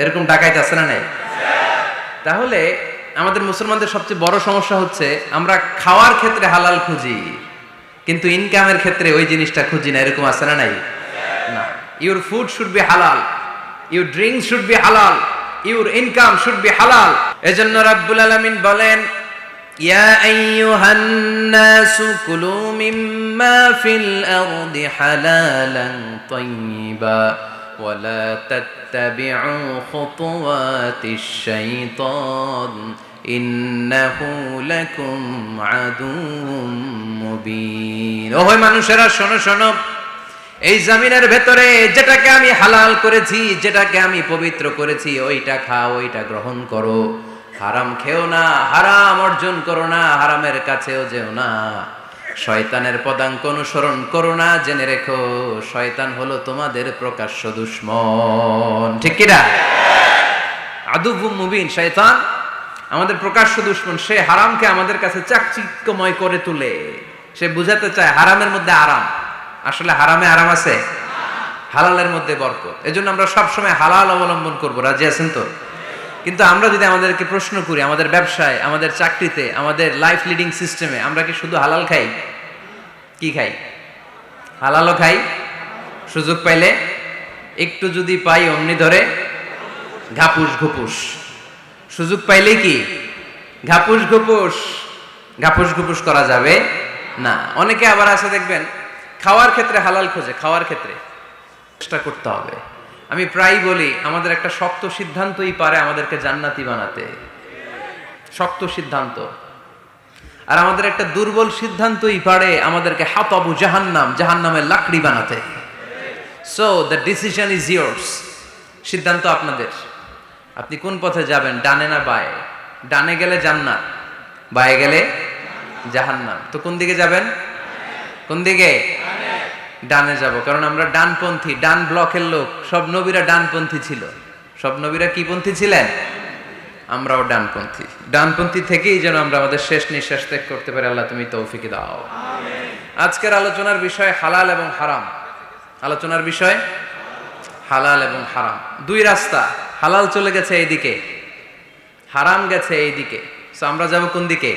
এরকম ডাকাইতে আছে না নাই? তাহলে আমাদের মুসলমানদের সবচেয়ে বড় সমস্যা হচ্ছে, আমরা খাওয়ার ক্ষেত্রে হালাল খুঁজি, কিন্তু ইনকামের ক্ষেত্রে ওই জিনিসটা খুঁজি না, এরকম আছে না নাই? না। Your food should be halal your drink should be halal your income should be halal এজন্য রাব্বুল আলামিন বলেন, ইয়া আইয়ুহান নাসু কুলু মিম্মা ফিল আরদি হালালান তাইয়্যিবা ولا تتبعوا خطوات الشيطان إنه لكم عدو مبين ওহই মানুষেরা শোনো শোনো এই জমিনের ভেতরে যেটাকে আমি হালাল করেছি যেটাকে আমি পবিত্র করেছি ওইটা খাও ওইটা গ্রহণ করো হারাম খেও না হারাম অর্জন করো না হারামের কাছেও যেও না শয়তানের পদাঙ্ক অনুসরণ করো না, জেনে রেখো, শয়তান হলো তোমাদের প্রকাশ্য দুশ্মন। ঠিক কিনা? আদুবু মুবিন, শয়তান, আমাদের প্রকাশ্য দুশ্মন, সে হারামকে আমাদের কাছে চাকচিক্যময় করে তুলে। সে বুঝাতে চায় হারামের মধ্যে আরাম। আসলে হারামে আরাম আছে? হালালের মধ্যে বরকত। এজন্য আমরা সবসময় হালাল অবলম্বন করব। রাজি আছেন তো? কিন্তু আমরা যদি আমাদেরকে প্রশ্ন করি, আমাদের ব্যবসায়, আমাদের চাকরিতে, আমাদের লাইফ লিডিং সিস্টেমে আমরা কি শুধু হালাল খাই? কি খাই? হালালও খাই, সুযোগ পাইলে একটু যদি পাই, অমনি ধরে ঘাপুস ঘুপুস। সুযোগ পাইলে কি? ঘাপুস ঘুপুস। ঘাপুস ঘুপুস করা যাবে না। অনেকে আবার আছে, দেখবেন, খাওয়ার ক্ষেত্রে হালাল খোঁজে, খাওয়ার ক্ষেত্রে চেষ্টা করতে হবে। আমি প্রায় বলি, আমাদের একটা শক্ত সিদ্ধান্তই পারে আমাদেরকে জান্নাতি বানাতে। শক্ত সিদ্ধান্ত। আর আমাদের একটা দুর্বল সিদ্ধান্তই পারে আমাদেরকে হাতাবু জাহান্নাম, জাহান্নামের লাকড়ি বানাতে। So the decision is yours সিদ্ধান্ত আপনাদের। আপনি কোন পথে যাবেন, ডানে না বায়ে? ডানে গেলে জান্নাত, বায়ে গেলে জাহান্নাম। তো কোন দিকে যাবেন? কোন দিকে? ডানে যাব। কারণ আমরা ডানপন্থী, ডান ব্লকের লোক। সব নবীরা ডানপন্থী ছিল। সব নবীরা কি পন্থী ছিলেন? আমরাও ডানপন্থী। ডানপন্থী থেকেই যেন আমরা আমাদের শেষ নিঃশ্বাস ত্যাগ করতে পারি। আল্লাহ তুমি তৌফিকে দাও। আজকের আলোচনার বিষয় হালাল এবং হারাম। আলোচনার বিষয় হালাল এবং হারাম। দুই রাস্তা। হালাল চলে গেছে এইদিকে। হারাম গেছে এইদিকে। আমরা যাব কোন দিকে?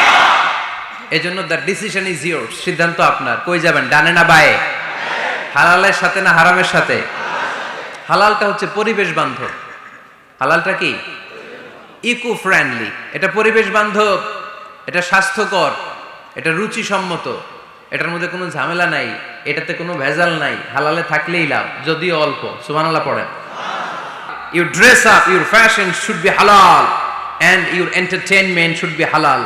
এজন্য দ্য ডিসিশন ইজ ইয়োর সিদ্ধান্ত আপনার। কই যাবেন? ডানে না বায়ে? হালালের সাথে না হারামের সাথে? হালালটা হচ্ছে পরিবেশ বান্ধব। হালালটা কি? ইকো ফ্রেন্ডলি এটা পরিবেশ বান্ধব। এটা স্বাস্থ্যকর। এটা রুচিসম্মত। এটার মধ্যে কোনো ঝামেলা নাই। এটাতে কোনো ভেজাল নাই। হালালে থাকলেই লাভ, যদিও অল্প। সুবহানাল্লাহ পড়েন। Your dress up your fashion should be halal and your entertainment should be halal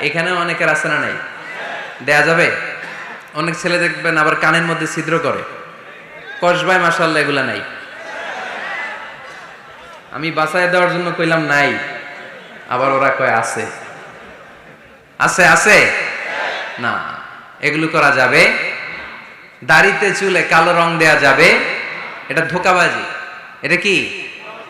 এখানেও অনেকের আসনা নাই? দেয়া যাবে? অনেক ছেলে দেখবেন আবার কানের মধ্যে ছিদ্র করে। কসবায় মাসাল্লাহ এগুলা নাই। আমি বাসায় দেওয়ার জন্য কইলাম নাই। আবার ওরা কয়, আছে। আছে আছে? না। এগুলো করা যাবে? দাড়িতে চুলে কালো রং দেয়া যাবে? এটা ধোকাবাজি। এটা কি?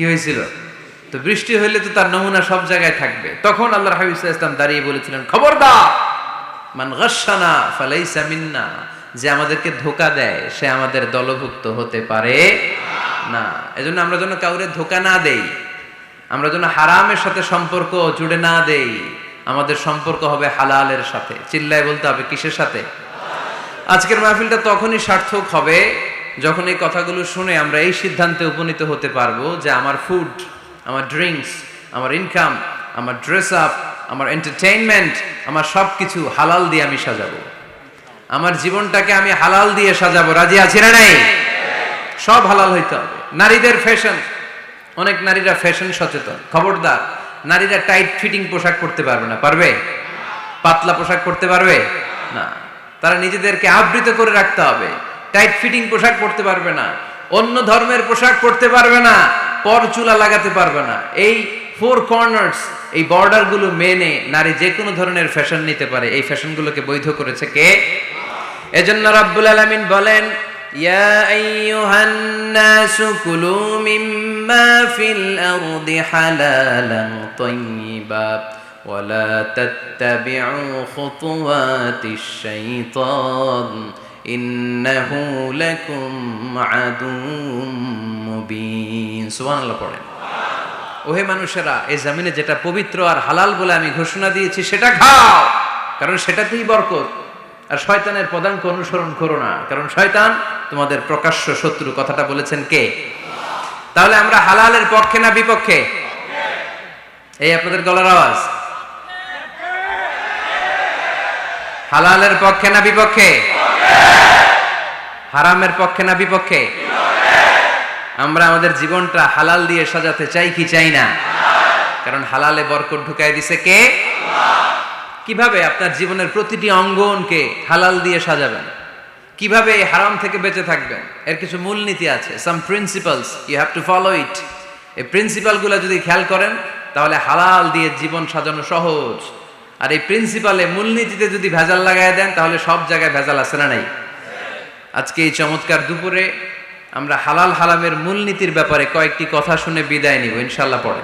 কি হয়েছিল? তো বৃষ্টি হইলে তো তার নমুনা সব জায়গায় থাকবে। তখন আল্লাহর হাবিব ইসলাম দাঁড়িয়ে বলেছিলেন, খবরদার, মান গাশানা ফালাইসা মিন্না, যে আমাদেরকে ধোকা দেয়, সে আমাদের দলভুক্ত হতে পারে না। এজন্য আমরা যেন কাউরে ধোকা না দেই, আমরা যেন হারামের সাথে সম্পর্ক জুড়ে না দেই, আমাদের সম্পর্ক হবে হালালের সাথে। চিল্লায় বলতে হবে কিসের সাথে? আজকের মাহফিলটা তখনই সার্থক হবে যখন এই কথাগুলো শুনে আমরা এই সিদ্ধান্তে উপনীত হতে পারব যে আমার ফুড আমার ড্রিঙ্কস আমার ইনকাম আমার ড্রেস আপ আমার এন্টারটেইনমেন্ট আমার সব কিছু হালাল দিয়ে আমি সাজাবো। আমার জীবনটাকে আমি হালাল দিয়ে সাজাবো। রাজি আছি না নাই? সব হালাল হইতে হবে। নারীদের ফ্যাশন অনেক নারীরা ফ্যাশন সচেতন, খবরদার। নারীরা টাইট ফিটিং পোশাক পরতে পারবে না। পারবে? পাতলা পোশাক পরতে পারবে? না। তারা নিজেদেরকে আবৃত করে রাখতে হবে। টাইট ফিটিং পোশাক পরতে পারবে না। অন্য ধর্মের পোশাক পরতে পারবে না, পর চুলা লাগাতে পারবে না। এই ফোর কর্নার্স এই বর্ডারগুলো মেনে নারী যে কোনো ধরনের ফ্যাশন নিতে পারে। এই ফ্যাশনগুলোকে বৈধ করেছে কে? এজন্য রাব্বুল আলামিন বলেন ওয়ালা তাত্তাবিউ খুতুওয়াতিশ শাইতান। ইন্নাহু লাকুম আদুম মুবিন। সুবহানাল্লাহ পড়েন। ওহে মানুষেরা, এই জমিনে যেটা পবিত্র আর হালাল বলে আমি ঘোষণা দিয়েছি, সেটা খাও। কারণ সেটাতেই বরকত। আর শয়তানের পদাঙ্ক অনুসরণ করো না। কারণ শয়তান তোমাদের প্রকাশ্য শত্রু। কথাটা বলেছেন কে? তাহলে আমরা হালালের পক্ষে না বিপক্ষে? এই আপনাদের গলার আওয়াজ। হালালের পক্ষে না বিপক্ষে? হারামের পক্ষে না বিপক্ষে? আমরা আমাদের জীবনটা হালাল দিয়ে সাজাতে চাই কি চাই না? কারণ হালালে বরকত ঢুকাই দিছে কে? কীভাবে আপনার জীবনের প্রতিটি অঙ্গনকে হালাল দিয়ে সাজাবেন? কীভাবে এই হারাম থেকে বেঁচে থাকবেন? এর কিছু মূলনীতি আছে। Some principles you have to follow it এই প্রিন্সিপালগুলো যদি খেয়াল করেন, তাহলে হালাল দিয়ে জীবন সাজানো সহজ। আর এই প্রিন্সিপালে মূলনীতিতে যদি ভেজাল লাগাই দেন, তাহলে সব জায়গায় ভেজাল আছে না নাই? আজকে এই চমৎকার দুপুরে আমরা হালাল হালামের মূলনীতির ব্যাপারে কয়েকটি কথা শুনে বিদায় নিব ইনশাল্লাহ পড়ে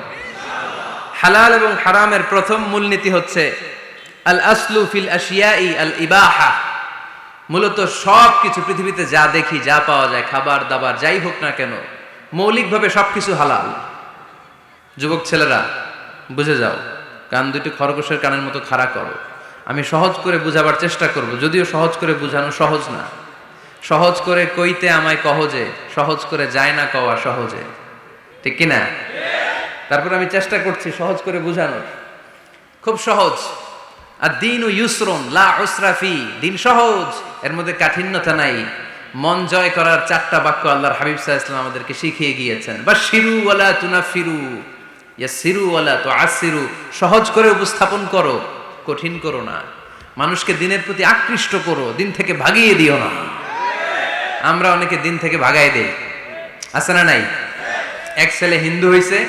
হালাল এবং হারামের প্রথম মূলনীতি হচ্ছে আল আসলু ফিল আশিয়াই আল ইবাহা মূলত সব কিছু পৃথিবীতে যা দেখি, যা পাওয়া যায়, খাবার দাবার, যাই হোক না কেন, মৌলিকভাবে সব কিছু হালাল। যুবক ছেলেরা, বুঝে যাও। কান দুটি খরগোশের কানের মতো খাড়া করো। আমি সহজ করে বুঝাবার চেষ্টা করব, যদিও সহজ করে বুঝানো সহজ না। সহজ করে কইতে আমায় কহজে সহজ করে যায় না কওয়া সহজে। ঠিক কিনা তারপর আমি চেষ্টা করছি সহজ করে বুঝানোর। খুব সহজ। আর দিন ও ইউসরুন, লা উসরাফি দিন সহজ। এর মধ্যে কাঠিন্যতা নাই। মন জয় করার চারটা বাক্য আল্লাহর হাবিব সাহা ইসলাম আমাদেরকে শিখিয়ে গিয়েছেন। বা শিরু ওয়ালা তুনা ফিরু সিরু ওয়ালা তো আসিরু সহজ করে উপস্থাপন করো, কঠিন করো না। মানুষকে দিনের প্রতি আকৃষ্ট করো, দিন থেকে ভাগিয়ে দিও না। আমরা অনেকে দিন থেকে ভাগাই দেই। আছে না নাই? এক ছেলে হিন্দু হয়েছে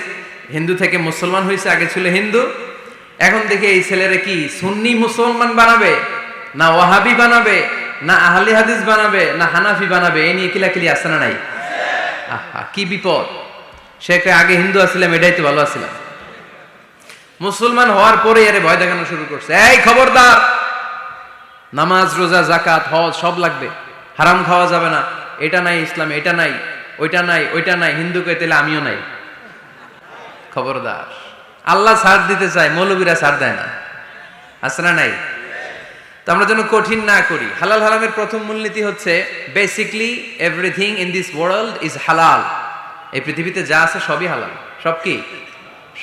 হিন্দু থেকে মুসলমান হয়েছে আগে ছিল হিন্দু। এখন দেখে এই ছেলেরা কি, সুন্নি মুসলমান বানাবে, না ওয়াহাবি বানাবে, না আহলি হাদিস বানাবে, না হানাফি বানাবে এই নিয়ে কিলাকিলি আছে না নাই? আহা, কি বিপদ। সে আগে হিন্দু আসছিলাম এটাই তো ভালো আসছিলাম মুসলমান হওয়ার পরে এর ভয় দেখানো শুরু করছে। এই খবরদার, নামাজ, রোজা জাকাত হজ সব লাগবে, হারাম খাওয়া যাবে না। এটা নাই ইসলাম, এটা নাই, ওইটা নাই ওইটা নাই, হিন্দু কে তাহলে আমিও নাই। খবরদার, আল্লাহ ছাড় দিতে চায়, মৌলবীরা ছাড় দেয় না। না নাই? তো আমরা যেন কঠিন না করি। হালাল হারামের প্রথম মূলনীতি হচ্ছে basically everything in this world is halal এই পৃথিবীতে যা আছে সবই হালাল। সব কি?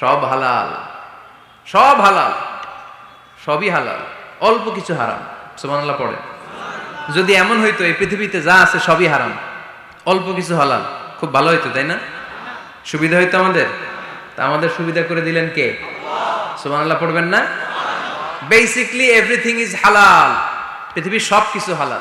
সব হালাল। সব হালাল। সবই হালাল। অল্প কিছু হারাম। সুবহানাল্লাহ পড়ে যদি এমন হইতো এই পৃথিবীতে যা আছে সবই হারাম। অল্প কিছু হালাল। খুব ভালো হইতো, তাই না? সুবিধা হইতো আমাদের? তা আমাদের সুবিধা করে দিলেন কে? সুবহানাল্লাহ পড়বেন না? বেসিকলি এভরিথিং ইজ হালাল পৃথিবীর সব কিছু হালাল।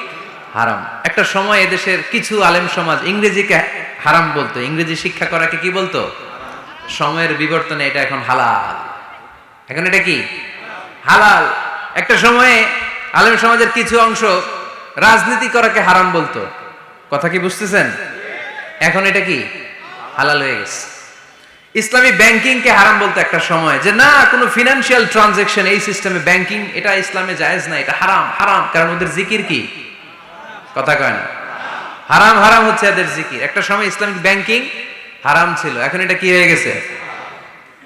হারাম। একটা সময় এদেশের কিছু আলেম সমাজ ইংরেজিকে হারাম বলতো। ইংরেজি শিক্ষা করাকে কি বলতো? সময়ের বিবর্তনে এটা এখন হালাল। এখন এটা কি? হালাল। একটা সময়ে আলেম সমাজের কিছু অংশ রাজনীতি করাকে হারাম বলতো। কথা কি বুঝতেছেন? এখন এটা কি? হালাল হয়ে গেছে। ইসলামী ব্যাংকিংকে হারাম বলতো একটা সময় যে, না, কোনো ফিনান্সিয়াল ট্রানজেকশন এই সিস্টেমে ব্যাংকিং এটা ইসলামে জায়েজ না, এটা হারাম হারাম। কারণ ওদের জিকির কি? কথা কয় না। হারাম হারাম হচ্ছে এদের জিকির। একটা সময় ইসলামিক ব্যাংকিং হারাম ছিল। এখন এটা কি হয়ে গেছে?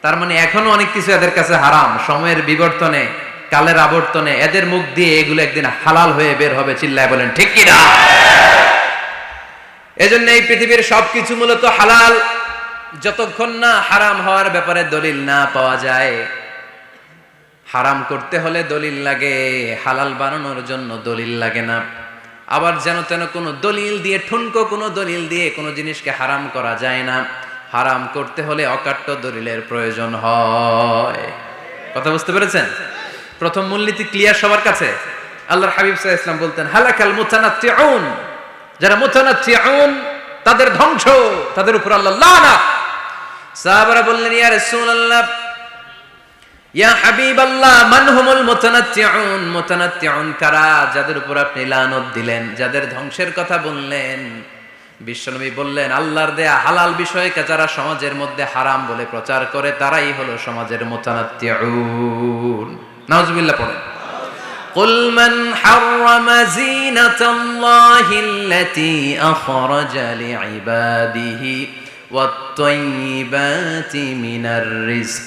তার মানে এখনও অনেক কিছু এদের কাছে হারাম। সময়ের বিবর্তনে, কালের আবর্তনে এদের মুখ দিয়ে এগুলো একদিন হালাল হয়ে বের হবে, চিল্লায় বলেন, ঠিক কি না? এজন্য এই পৃথিবীর সবকিছু মূলত হালাল। যতক্ষণ না হারাম হওয়ার ব্যাপারে দলিল না পাওয়া যায়, হারাম করতে হলে দলিল লাগে, হালাল বানানোর জন্য দলিল লাগে না। আবার যেন তেন কোনো দলিল দিয়ে, ঠুনকো কোনো দলিল দিয়ে কোনো জিনিসকে হারাম করা যায় না। হারাম করতে হলে অকাট্য দলিলের প্রয়োজন হয়। কথা বুঝতে পেরেছেন? প্রথম মূলনীতি ক্লিয়ার সবার কাছে? আল্লাহর হাবিব আলাইহি ইসলাম বলতেন, হালাকাল মুতানাত্তিউন। যারা মুতানাত্তিউন, তাদের ধ্বংস, তাদের উপর আল্লাহ লানা সাহাবারা বললেন, ইয়া রাসূলুল্লাহ ইয়া হাবিবাল্লাহ মান হুমুল মুতানাত্তিউন মুতানাত্তিউন কারা যাদের উপর আপনি লানত দিলেন যাদের ধ্বংসের কথা বললেন বিশ্বনবী বললেন আল্লাহর দেয়া হালাল বিষয়কে যারা সমাজের মধ্যে হারাম বলে প্রচার করে তারাই হলো সমাজের মুতানাত্তিউন নাউজুবিল্লাহ পড়েন قل من حرم زينة الله التي أخرج لعباده والطيبات من الرزق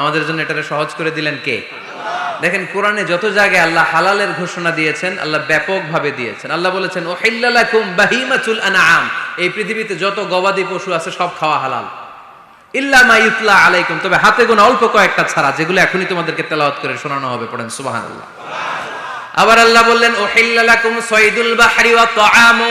আমাদের জন্য এটাকে সহজ করে দিলেন কে? দেখেন কোরআনে যত জায়গায় আল্লাহ হালালের ঘোষণা দিয়েছেন, আল্লাহ ব্যাপকভাবে দিয়েছেন। আল্লাহ বলেছেন ও হিল্লালাকুম বাহিমাতুল আনআম। এই পৃথিবীতে যত গবাদি পশু আছে সব খাওয়া হালাল। ইল্লা মা ইউতলা আলাইকুম। তবে হাতে গোনা অল্প কয়েকটা ছাড়া, যেগুলো এখনই তোমাদেরকে তেলাওয়াত করে শোনানো হবে, পড়েন, সুবহানাল্লাহ। আবার আল্লাহ বললেন ও হিল্লালাকুম সাইদুল বাহরি ওয়া তাআমু।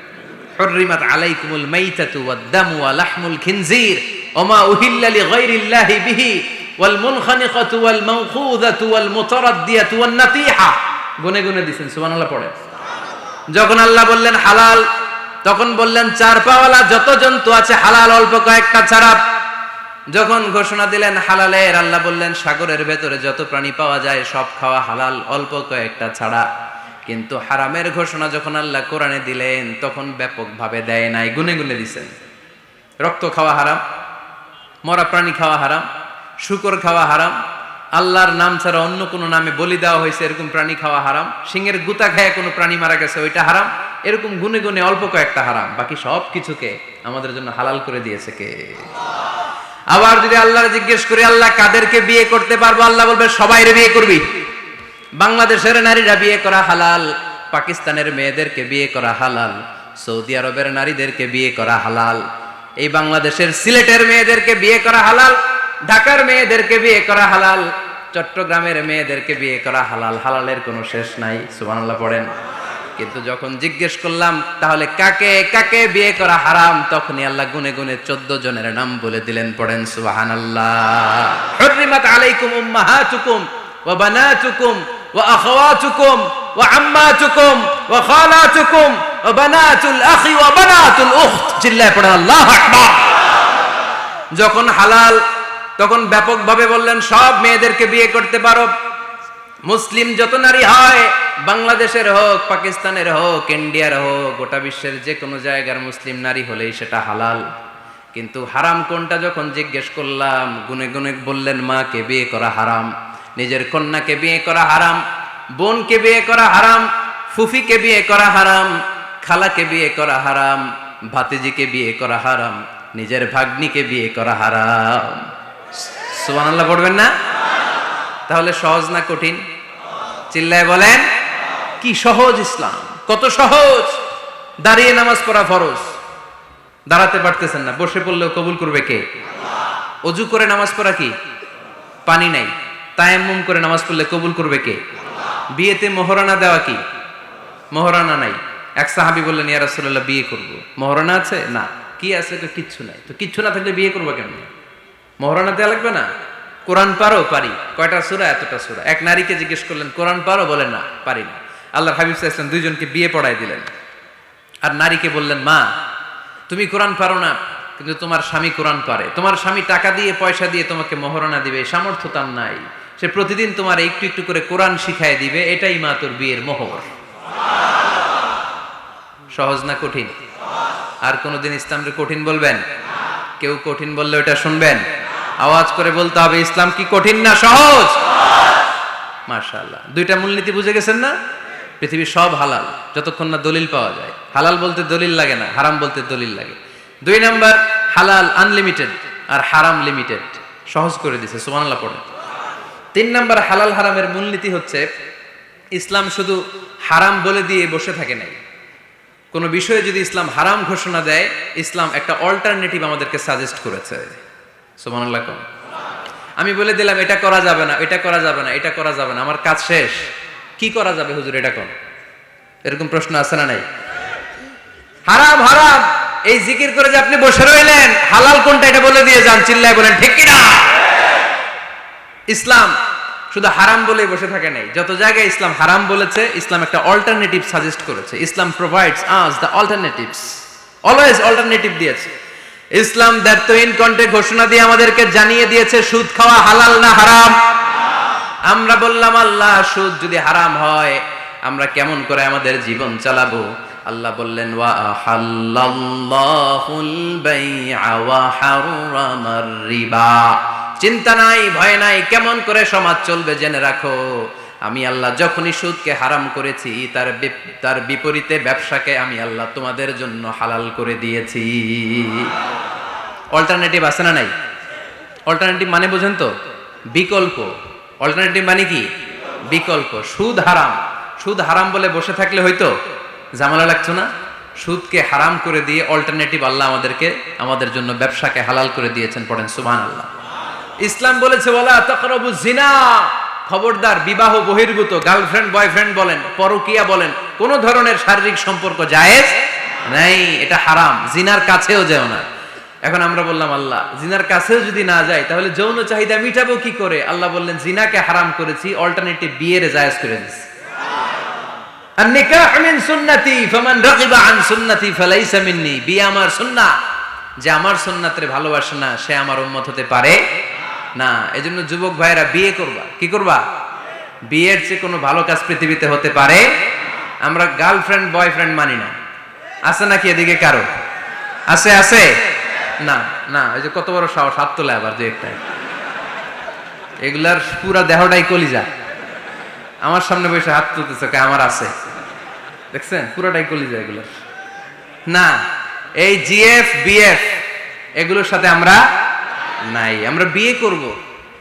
গুনে পড়ে। যখন আল্লাহ বললেন, হালাল, তখন বললেন চার পাওয়ালা যত জন্তু আছে, হালাল অল্প কয়েকটা ছাড়া। যখন ঘোষণা দিলেন, হালালের, আল্লাহ বললেন, সাগরের ভেতরে যত প্রাণী পাওয়া যায়, সব খাওয়া হালাল, অল্প কয়েকটা ছাড়া। কিন্তু হারামের ঘোষণা যখন আল্লাহ কোরআনে দিলেন, তখন ব্যাপকভাবে দেয় নাই, গুনে গুনে দিছেন। রক্ত খাওয়া হারাম, মরা প্রাণী খাওয়া হারাম, শুকর খাওয়া হারাম, আল্লাহর নাম ছাড়া অন্য কোনো নামে বলি দেওয়া হয়েছে, এরকম প্রাণী খাওয়া হারাম সিংহের গুতা খায় কোনো প্রাণী মারা গেছে, ওইটা হারাম, এরকম গুনে গুনে অল্প কয়েকটা হারাম, বাকি সব কিছুকে আমাদের জন্য হালাল করে দিয়েছে কে? আবার যদি আল্লাহ জিজ্ঞেস করি, আল্লাহ কাদেরকে বিয়ে করতে পারব? আল্লাহ বলবে, সবাইরে বিয়ে করবি। বাংলাদেশের নারীরা বিয়ে করা হালাল, পাকিস্তানের মেয়েদেরকে বিয়ে করা হালাল, সৌদি আরবের নারীদেরকে বিয়ে করা হালাল, এই বাংলাদেশের সিলেটের মেয়েদেরকে বিয়ে করা হালাল, ঢাকার মেয়েদেরকে বিয়ে করা হালাল, চট্টগ্রামের মেয়েদেরকে বিয়ে করা হালাল, হালালের কোনো শেষ নাই, সুবহানাল্লাহ পড়েন। কিন্তু যখন জিজ্ঞেস করলাম, তাহলে কাকে কাকে বিয়ে করা হারাম, তখনই আল্লাহ গুনে গুনে চোদ্দ জনের নাম বলে দিলেন, পড়েন সুবহানাল্লাহ। আলাইকুম উম্মাহাতুকুম ওয়া বানাতুকুম খালাতুকুম, ওয়া বানাতুল আখি ওয়া বানাতুল উখত। চিল্লায় পড়েন আল্লাহু আকবার। যখন হালাল, তখন ব্যাপকভাবে বললেন, সব মেয়েদেরকে বিয়ে করতে পারো। মুসলিম যত নারী হয়, বাংলাদেশের হোক, পাকিস্তানের হোক, ইন্ডিয়ার হোক, গোটা বিশ্বের যে কোনো জায়গার মুসলিম নারী হলেই সেটা হালাল। কিন্তু হারাম কোনটা? যখন জিজ্ঞেস করলাম, গুনে গুনে বললেন, মাকে বিয়ে করা হারাম। নিজের কন্যাকে বিয়ে করা হারাম, বোনকে বিয়ে করা হারাম, ফুফিকে বিয়ে করা হারাম, খালাকে বিয়ে করা হারাম, ভাতিজিকে বিয়ে করা হারাম, নিজের ভাগ্নিকে বিয়ে করা হারাম। সুবহানাল্লাহ পড়বেন না? তাহলে সহজ না কঠিন? চিল্লায় বলেন, কি সহজ ইসলাম, কত সহজ। দাঁড়িয়ে নামাজ পড়া ফরজ। দাঁড়াতে পারতেছেন না, বসে পড়লেও কবুল করবে কে? অজু করে নামাজ পড়া কি? পানি নাই। তায়াম্মুম করে নামাজ পড়লে কবুল করবে কে? বিয়েতে মোহরানা দেওয়া কি? মোহরানা নাই। এক সাহাবি বললেন, ইয়া রাসূলুল্লাহ, বিয়ে করব। মোহরানা আছে? না। কি আছে? তো কিচ্ছু নাই। তো কিচ্ছু না থাকলে বিয়ে করব কেমন? মোহরানা দেওয়া লাগবে না? কোরআন পারো? পারি। কয়টা সুরা? এতটা সুরা। এক নারীকে জিজ্ঞেস করলেন, কোরআন পারো? বলে, না, পারি না। আল্লাহর হাবিব ওয়াসাল্লাম দুইজনকে বিয়ে পড়ায় দিলেন। আর নারীকে বললেন, মা, তুমি কোরআন পারো না, কিন্তু তোমার স্বামী কোরআন পারে। তোমার স্বামী টাকা দিয়ে, পয়সা দিয়ে তোমাকে মহরণা দিবে। সামর্থ্য তার নাই। সে প্রতিদিন তোমার একটু একটু করে কোরআন শিখাই দিবে, এটাই মা তোর বিয়ের মোহর। সহজ না কঠিন? আর কোনোদিন ইসলামকে কঠিন বলবেন? কেউ কঠিন বললে ওটা শুনবেন? আওয়াজ করে বলতে হবে, ইসলাম কি কঠিন না সহজ? মাশাআল্লাহ। দুইটা মূলনীতি বুঝে গেছেন না? পৃথিবীর সব হালাল, যতক্ষণ না দলিল পাওয়া যায়। হালাল বলতে দলিল লাগে না, হারাম বলতে দলিল লাগে। দুই নাম্বার, হালাল আনলিমিটেড আর হারাম লিমিটেড সহজ করে দিছে, সুবহানাল্লাহ পড়ে তিন নাম্বার হালাল হারামের মূলনীতি হচ্ছে, ইসলাম শুধু হারাম বলে দিয়ে বসে থাকে নাই। কোনো বিষয়ে যদি ইসলাম হারাম ঘোষণা দেয়, ইসলাম একটা অল্টারনেটিভ আমাদেরকে সাজেস্ট করেছে। সুবহানাল্লাহ কোন। আমি বলে দিলাম, এটা করা যাবে না, এটা করা যাবে না, এটা করা যাবে না, আমার কাজ শেষ। কি করা যাবে হুজুর, এটা কোন। এরকম প্রশ্ন আছে না নাই? হারাম হারাম, এই জিকির করে যে আপনি বসে রইলেন, হালাল কোনটা এটা বলে দিয়ে যান, চিল্লায় বলেন, ঠিক কিনা? ইসলাম শুধু হারাম বলে বসে থাকে নাই। যত জায়গায় ইসলাম হারাম বলেছে, ইসলাম একটা অল্টারনেটিভ সাজেস্ট করেছে। Islam provides us the alternatives always alternative দিয়েছে। ইসলাম ইন কন্টে ঘোষণা দিয়ে আমাদেরকে জানিয়ে দিয়েছে, সুদ খাওয়া হালাল না হারাম? আমরা বললাম, আল্লাহ, সুদ যদি হারাম হয়, আমরা কেমন করে আমাদের জীবন চালাবো? আল্লাহ বললেন, ওয়া আহাল্লাল্লাহুল বাইআ ওয়া হারামার রিবা। চিন্তা নাই, ভয় নাই, কেমন করে সমাজ চলবে জেনে রাখো। আমি আল্লাহ যখনই সুদকে হারাম করেছি, তার তার বিপরীতে ব্যবসাকে আমি আল্লাহ তোমাদের জন্য হালাল করে দিয়েছি। অল্টারনেটিভ আছে না নাই? অল্টারনেটিভ মানে বোঝেন তো? বিকল্প। অল্টারনেটিভ মানে কি? বিকল্প। সুদ হারাম। সুদ হারাম বলে বসে থাকলে হয়তো ঝামেলা লাগতো না? সুদকে হারাম করে দিয়ে অল্টারনেটিভ আল্লাহ আমাদেরকে, আমাদের জন্য ব্যবসাকে হালাল করে দিয়েছেন, পড়েন সুবহান আল্লাহ ইসলাম বলেছে বলা জিনা খবরদার, বিবাহ বহির্ভূত, গার্লফ্রেন্ড, বয়ফ্রেন্ড বলেন, পরকিয়া বলেন, কোন ধরনের শারীরিক সম্পর্ক জায়েজ নাই, এটা হারাম, জিনার কাছেও যেও না। এখন আমরা বললাম, আল্লাহ, জিনার কাছেও যদি না যায়, তাহলে যৌন চাহিদা মিটাবো কি করে? আল্লাহ বললেন, জিনাকে হারাম করেছি অল্টারনেটিভ বিয়ের জায়েজ করে সুন্নতি সুন্নতি মিন্নি। বিয়ে আমার সুন্নাহ। যে আমার সুন্নাতের ভালোবাসে না, সে আমার উম্মত হতে পারে না, এজন্য যুবক ভাইরা বিয়ে করবা। কি করবা? বিয়ের চেয়ে কোনো ভালো কাজ পৃথিবীতে হতে পারে? আমরা গার্লফ্রেন্ড বয়ফ্রেন্ড মানি না। আছে নাকি এদিকে কারও? আছে আছে? না না, এই যে কত বড় সাহস, হাত তোলে আবার যে একটা এগুলার পুরা দেহটাই কলিজা। আমার সামনে বসে হাত তুলতেছে, কে আমার আছে? দেখছেন? পুরোটাই কলিজা এগুলো না, এই জিএফ বিএফ এগুলোর সাথে আমরা নাই। আমরা বিয়ে করব।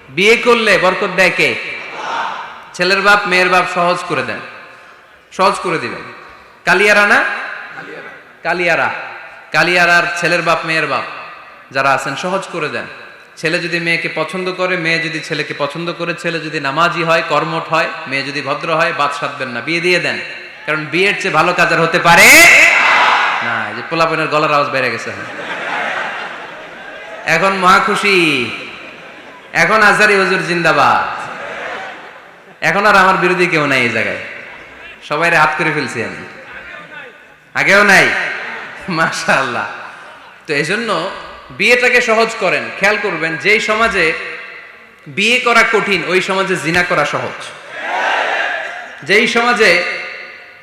বিয়ে করলে বরকত দেয় কে? ছেলের বাপ, মেয়ের বাপ সহজ করে দেন। সহজ করে দিবেন। কালিয়ারা না? কালিয়ারা। কালিয়ারার ছেলের বাপ, মেয়ের বাপ যারা আছেন, সহজ করে দেন। ছেলে যদি মেয়েকে পছন্দ করে, মেয়ে যদি ছেলেকে পছন্দ করে, ছেলে যদি নামাজি হয়, কর্মঠ হয়, মেয়ে যদি ভদ্র হয় বাদ সাধবেন না, বিয়ে দিয়ে দেন। কারণ বিয়ের চেয়ে ভালো কাজ আর হতে পারে না। যে পোলাপনের গলার আওয়াজ বেড়ে গেছে এখন। এখন মহা খুশি। এখন আজারি হজুর জিন্দাবাদ। এখন আর আমার বিরোধী কেউ নাই এই জায়গায়। সবাই হাত করে ফেলছি আমি। আগেও নাই। মাশাআল্লাহ। তো এই জন্য বিয়েটাকে সহজ করেন, খেয়াল করবেন, যেই সমাজে বিয়ে করা কঠিন, ওই সমাজে জিনা করা সহজ। যেই সমাজে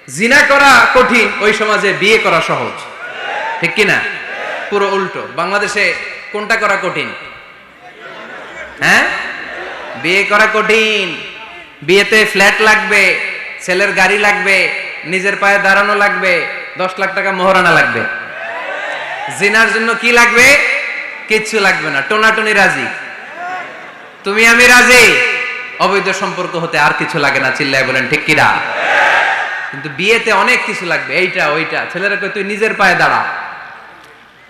জিনা করা কঠিন, ওই সমাজে বিয়ে করা সহজ। ঠিক কিনা? পুরো উল্টো। বাংলাদেশে কোনটা করা কঠিন? হ্যাঁ? বিয়ে করা কঠিন। বিয়েতে ফ্ল্যাট লাগবে, ছেলের গাড়ি লাগবে, নিজের পায়ে দাঁড়ানো লাগবে, দশ লাখ টাকা মোহরানা লাগবে। জিনার জন্য কি লাগবে? কিচ্ছু লাগবে না। টোনাটনি রাজি। তুমি আমি রাজি? অবৈধ সম্পর্ক হতে আর কিছু লাগে না, চিল্লায় বলেন, ঠিক কিরা কিন্তু বিয়েতে অনেক কিছু লাগবে, এইটা, ওইটা। ছেলেরা তুই নিজের পায়ে দাঁড়া।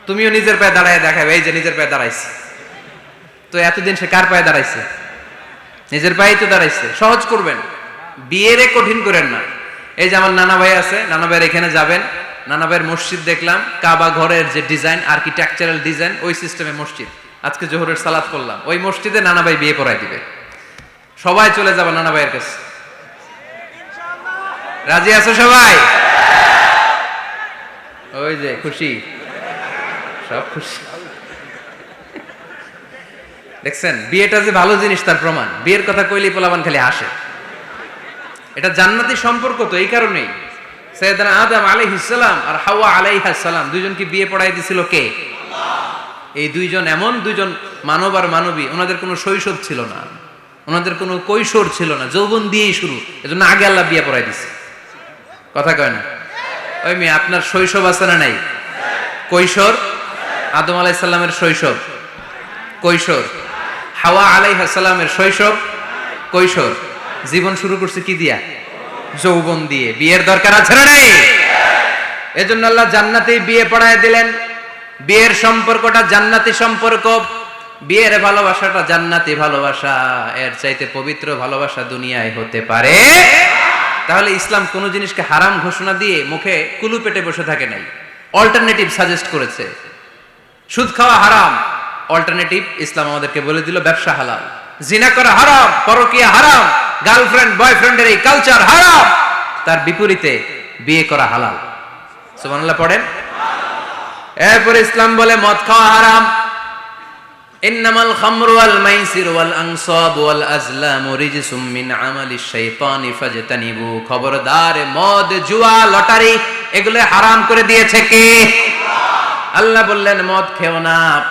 তুমিও নিজের পায়ে দাঁড়ায় দেখাবে, এই যে নিজের পায়ে দাঁড়াইছে। তো এতদিন সে কার পায়ে দাঁড়াইছে? নিজের পায়েই তো দাঁড়াইছে। সহজ করবেন। বিয়েরে কঠিন করেন না। এই যে আমার নানা ভাই আছে, নানা ভাইয়ের এখানে যাবেন। নানা ভাইয়ের মসজিদ দেখলাম, কাবা ঘরের যে ডিজাইন, আর্কিটেকচারাল ডিজাইন, ওই সিস্টেমে মসজিদ। আজকে জোহরের সালাদ করলাম। ওই মসজিদে নানা ভাই বিয়ে পড়াই দিবে। সবাই চলে যাবে নানা ভাইয়ের কাছে। রাজি আছো সবাই? ওই যে, খুশি। সব খুশি দেখছেন, বিয়েটা যে ভালো জিনিস তার প্রমাণ। বিয়ের কথা কইলেই পোলাবান খালি হাসে। এটা জান্নাতি সম্পর্ক তো, এই কারণেই। সৈয়দনা আদম আলাইহিসসালাম আর হাওয়া আলাইহাসসালাম দুইজনকে বিয়ে পড়াই দিছিল কে? এই দুইজন এমন দুইজন মানব আর মানবী, ওনাদের কোনো শৈশব ছিল না। ওনাদের কোনো কৈশোর ছিল না, যৌবন দিয়েই শুরু। এজন্য আগে আল্লাহ বিয়ে পড়াই দিছে। কথা কয় না? ওই মেয়ে, আপনার শৈশব আছে না নাই? কৈশোর? আদম আলাইসাল্লামের শৈশব, কৈশোর। হাওয়া আলাইহাসাল্লামের শৈশব, কৈশোর। জীবন শুরু করছে কি দিয়া? যৌবন দিয়ে। বিয়ের দরকার আছে না নাই? এজন্য আল্লাহ জান্নাতেই বিয়ে পড়ায় দিলেন। বিয়ের সম্পর্কটা জান্নাতি সম্পর্ক। বিয়ের ভালোবাসাটা জান্নাতি ভালোবাসা। এর চাইতে পবিত্র ভালোবাসা দুনিয়ায় হতে পারে। তাহলে ইসলাম কোন জিনিসকে হারাম ঘোষণা দিয়ে মুখে কুলু পেটে বসে থাকে নাই। অল্টারনেটিভ সাজেস্ট করেছে। সুদ খাওয়া হারাম। অল্টারনেটিভ ইসলাম আমাদেরকে বলে দিল, ব্যবসা হালাল। জিনা করা হারাম, পরকিয়া হারাম গার্লফ্রেন্ড বয়ফ্রেন্ডের এই কালচার হারাম। তার বিপরীতে বিয়ে করা হালাল। সুবহানাল্লাহ পড়েন। এরপরে ইসলাম বলে, মদ খাওয়া হারাম। ইন্নামাল খামরু ওয়াল মাইসির ওয়াল আনসাব ওয়াল আজলামু রিজসুম মিন আমালিশ শাইতানি ফাজতানিবু। খবরদার মদ, জুয়া, লটারি, এগুলো হারাম করে দিয়েছে কে? আল্লাহ বললেন, মদ খেও না।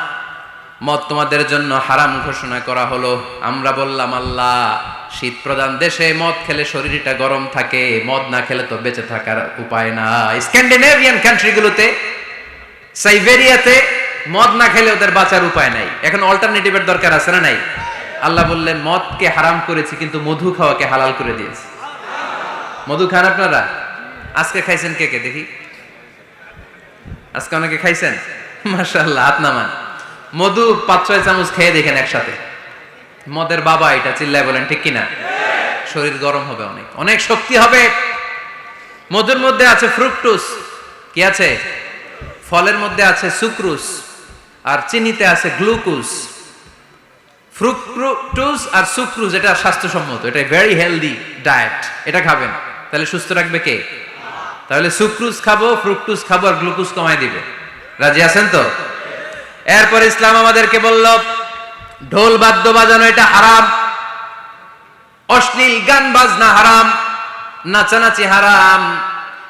মদ তোমাদের জন্য হারাম ঘোষণা করা হলো। আমরা বললাম, আল্লাহ, শীত প্রধান দেশে মদ খেলে শরীরটা গরম থাকে। মদ না খেলে তো বেঁচে থাকার উপায় না। স্ক্যান্ডিনেভিয়ান কান্ট্রিগুলোতে সাইবেরিয়াতে মদ না খেলে ওদের বাঁচার উপায় নাই। এখন অল্টারনেটিভের দরকার আছে না নাই? আল্লাহ বললেন, মদকে হারাম করেছি, কিন্তু মধু খাওয়াকে হালাল করে দিয়েছি। মধু খান আপনারা? আজকে খাইছেন কে কে? দেখি। আজকে অনেকে খাইছেন? মাশাআল্লাহ, হাত নামান। মধু পাঁচ, ছয় চামচ খেয়ে দেখেন একসাথে। মদের বাবা এটা চিল্লায় বলেন, ঠিক কিনা? শরীর গরম হবে অনেক। অনেক শক্তি হবে। মধুর মধ্যে আছে ফ্রুকটুস। কি আছে? ফলের মধ্যে আছে সুক্রুস। আর চিনিতে আছে গ্লুকোজ। ফ্রুক্টুস আর সুক্রুজ এটা স্বাস্থ্যসম্মত। এটা ভেরি হেলদি ডায়েট এটা খাবেন। তাহলে সুস্থ রাখবে কে? তাহলে সুক্রুজ খাব ফ্রুক্টুস খাব আর গ্লুকোজ কমাই দিবে। রাজি আছেন তো? এরপর ইসলাম আমাদেরকে বলল, ঢোল বাদ্য বাজানো এটা হারাম, অশ্লীল গান বাজনা হারাম, নাচানাচি হারাম।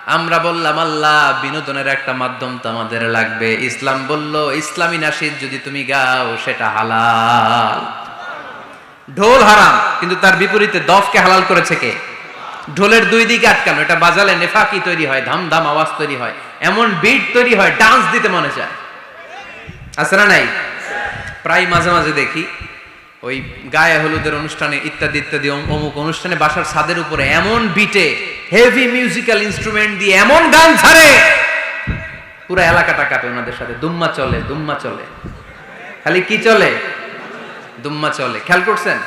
আমরা বললাম, আল্লাহ, বিনোদনের একটা মাধ্যম তো আমাদের লাগবে। ইসলাম বলল, ইসলামী নাসিদ যদি তুমি গাও, সেটা হালাল। ঢোল হারাম, কিন্তু তার বিপরীতে দফকে হালাল করেছে কে? ঢোলের দুই দিকে আটকানো, এটা বাজালে নেফাকি তৈরি হয় ধাম ধাম আওয়াজ তৈরি হয়, এমন বিট তৈরি হয় ডান্স দিতে মনে চায়। আছে না নাই? প্রায় মাঝে মাঝে দেখি, ওই গায়ে হলুদের অনুষ্ঠানে ইত্যাদি ইত্যাদি অমুক অনুষ্ঠানে বাসার ছাদের উপরে এমন বিটে হেভি মিউজিক্যাল ইনস্ট্রুমেন্ট দিয়ে এমন গান ছাড়ে। পুরো এলাকাটা কাঁপে ওনাদের সাথে, দুম্মা চলে দুম্মা চলে। খালি কি চলে? দুম্মা চলে। খেয়াল করছেন?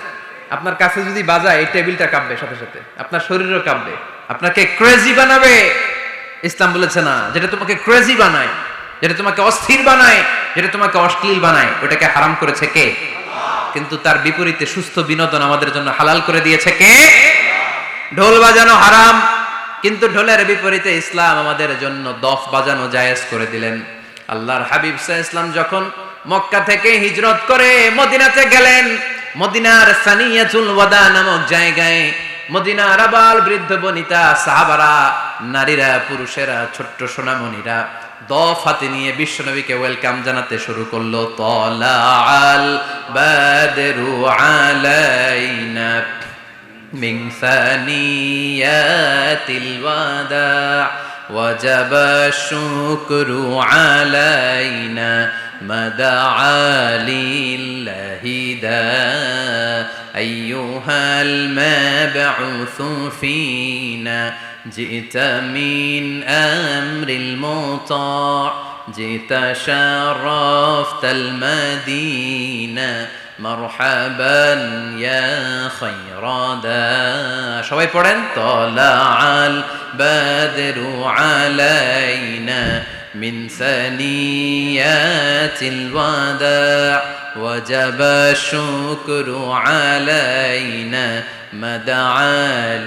আপনার কাছে যদি বাজায়, এই টেবিলটা কাঁপবে সাথে সাথে। আপনার শরীরও কাঁপবে। আপনাকে ক্রেজি বানাবে। ইসলাম বলেছে না, যেটা তোমাকে ক্রেজি বানায়, যেটা তোমাকে অস্থির বানায়, যেটা তোমাকে অশ্লীল বানায়, ওটাকে হারাম করেছে কে? কিন্তু তার বিপরীতে সুস্থ বিনোদন আমাদের জন্য হালাল করে দিয়েছে কে? ঢোল বাজানো হারাম। কিন্তু ঢোলের বিপরীতে ইসলাম আমাদের জন্য দফ বাজানো জায়েজ করে দিলেন। আল্লাহর হাবিব সাহ ইসলাম যখন মক্কা থেকে হিজরত করে মদিনাতে গেলেন মদিনার সানিয়াতুল ওয়াদা নামক জায়গায় মদিনার আবাল বৃদ্ধ বনিতা সাহাবারা, নারীরা, পুরুষেরা, ছোট্ট সোনামণিরা দফাতে নিয়ে বিশ্বনবীকে ওয়েলকাম জানাতে শুরু করল তলা আল বাদরু আলাইনা মিন সানিয়াতিল ওয়াদা, ওয়াজাবা শুকরু আলাইনা مدعا لله دا أيها المبعوث فينا جئت من أمر المطاع جئت شرفت المدينة. مرحبا يا خير دا شوي فرن طلع البدر علينا. من ثنيات الوداع وجب الشكر علينا ما دعا